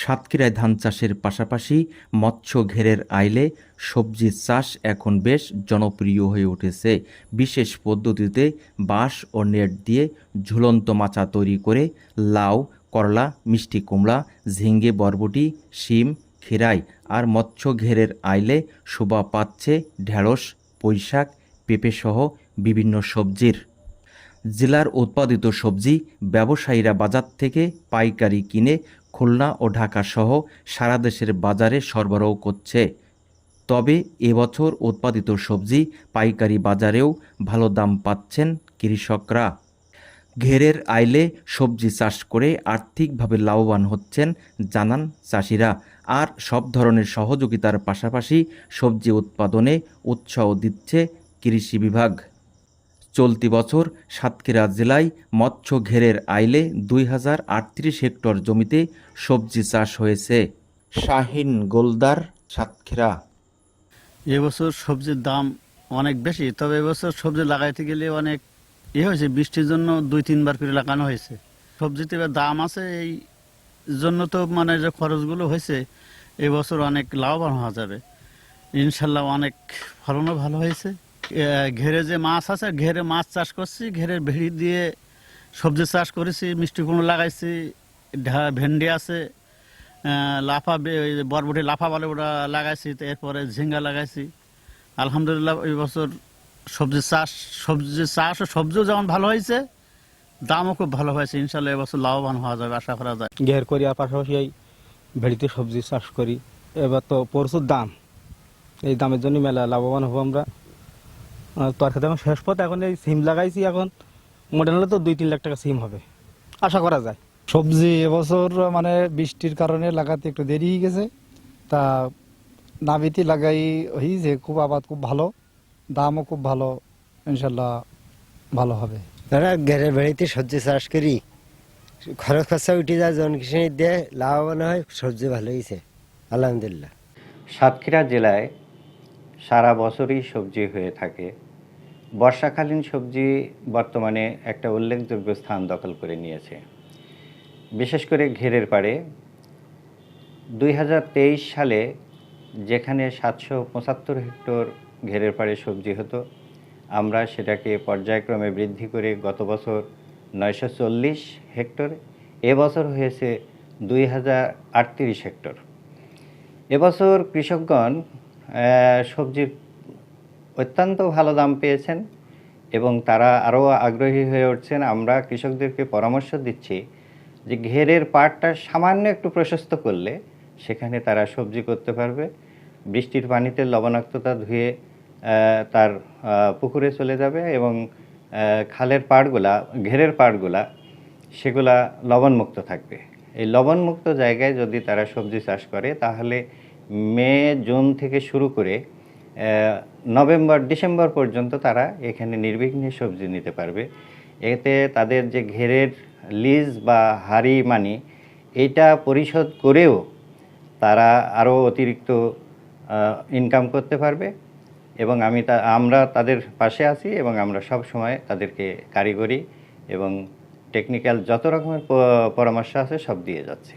সাতক্ষীরায় ধান চাষের পাশাপাশি মৎস্য ঘেরের আইলে সবজি চাষ এখন বেশ জনপ্রিয় হয়ে উঠেছে। বিশেষ পদ্ধতিতে বাঁশ ও নেট দিয়ে ঝুলন্ত মাচা তৈরি করে লাউ, করলা, মিষ্টি কুমড়া ঝিঙ্গে বরবটি, শিম খিরাই আর মৎস্য ঘেরের আইলে শোভা পাচ্ছে ঢেঁড়স পুঁইশাক পেঁপেসহ বিভিন্ন সবজির। জেলার উৎপাদিত সবজি ব্যবসায়ীরা বাজার থেকে পাইকারি কিনে খুলনা ও ঢাকা সহ সারা দেশের বাজারে সরবরাহ করছে। তবে এবছর উৎপাদিত সবজি পাইকারি বাজারেও ভালো দাম পাচ্ছেন কৃষকরা। ঘেরের আইলে সবজি চাষ করে আর্থিকভাবে লাভবান হচ্ছেন জানান চাষিরা। আর সব ধরনের সহযোগিতার পাশাপাশি সবজি উৎপাদনে উৎসাহ দিচ্ছে কৃষি বিভাগ। চলতি বছর সাতক্ষীরা জেলায় মৎস্য ঘেরের আইলে দুই হাজার আটত্রিশ হেক্টর জমিতে সবজি চাষ হয়েছে। শাহিন গোলদার, সাতক্ষীরা। এবছর সবজির দাম অনেক বেশি, তবে এবছর সবজি লাগাইতে গেলে অনেক ইয়ে হয়েছে, বৃষ্টির জন্য দুই তিনবার করে লাগানো হয়েছে। সবজিতে দাম আছে, এই জন্য তো মানে যে খরচগুলো হয়েছে, এবছর অনেক লাভবান হওয়া যাবে। ইনশাল্লাহ অনেক ফলনও ভালো হয়েছে। ঘেরে যে মাছ আছে, ঘেরে মাছ চাষ করছি ঘেরের ভেড়ি দিয়ে সবজি চাষ করেছি, মিষ্টি কুমড়ো লাগাইছি ভেন্ডি আছে লাফা বরবটি লাফা বলে ওটা লাগাইছি এরপরে ঝিঙ্গা লাগাইছি। আলহামদুলিল্লাহ এই বছর সবজি চাষ সবজি চাষ ও সবজিও যেমন ভালো হয়েছে, দামও খুব ভালো হয়েছে। ইনশাল্লাহ এবছর লাভবান হওয়া যাবে, আশা করা যায়। ঘের করি, আর পাশাপাশি এই ভেড়িতে সবজি চাষ করি। এবার তো প্রচুর দাম। এই দামের জন্য মেলা লাভবান হব আমরা। তরকারি এখন শেষ পথ এখন এই সিম লাগাইছি এখন। মোটামুটি হলে তো দুই তিন লাখ টাকা সিম হবে। আশা করা যায়। সবজি এবছর মানে বৃষ্টির কারণে লাগাতে একটু দেরি হয়ে গেছে। তা নাবিতি লাগাই হয়েছে খুব আবাদ খুব ভালো দামও খুব ভালো ইনশাল্লাহ ভালো হবে। তারা ঘেরের বাড়িতে সবজি চাষ করি। খরচ খরচা উঠে যায় জন কৃষি দিয়ে লাভবান হয় সবজি ভালো হয়েছে। আলহামদুলিল্লাহ। সাতক্ষীরা জেলায় সারা বছরই সবজি হয়ে থাকে। বর্ষাকালীন সবজি বর্তমানে একটা উল্লেখযোগ্য স্থান দখল করে নিয়েছে। বিশেষ করে ঘেরের পাড়ে। দুই হাজার তেইশ সালে যেখানে সাতশো পঁচাত্তর হেক্টর ঘেরের পাড়ে সবজি হতো, আমরা সেটাকে পর্যায়ক্রমে বৃদ্ধি করে গত বছর নয়শো চল্লিশ হেক্টর এবছর হয়েছে দুই হাজার আটত্রিশ হেক্টর। এবছর কৃষকগণ সবজির অত্যন্ত ভালো দাম পেয়েছেন এবং তারা আরও আগ্রহী হয়ে উঠছেন। আমরা কৃষকদেরকে পরামর্শ দিচ্ছি যে ঘেরের পাড়টা সামান্য একটু প্রশস্ত করলে সেখানে তারা সবজি করতে পারবে। বৃষ্টির পানিতে লবণাক্ততা ধুয়ে তার পুকুরে চলে যাবে এবং খালের পাড়গুলা, ঘেরের পাড়গুলা, সেগুলা লবণমুক্ত থাকবে। এই লবণমুক্ত জায়গায় যদি তারা সবজি চাষ করে, তাহলে মে, জুন থেকে শুরু করে নভেম্বর, ডিসেম্বর পর্যন্ত তারা এখানে নির্বিঘ্নে সবজি নিতে পারবে। এতে তাদের যে ঘেরের লিজ বা হারি মানি, এটা পরিশোধ করেও তারা আরও অতিরিক্ত ইনকাম করতে পারবে এবং আমি তা, আমরা তাদের পাশে আছি এবং আমরা সব সময় তাদেরকে কারিগরি এবং টেকনিক্যাল যত রকমের পরামর্শ আছে সব দিয়ে যাচ্ছি।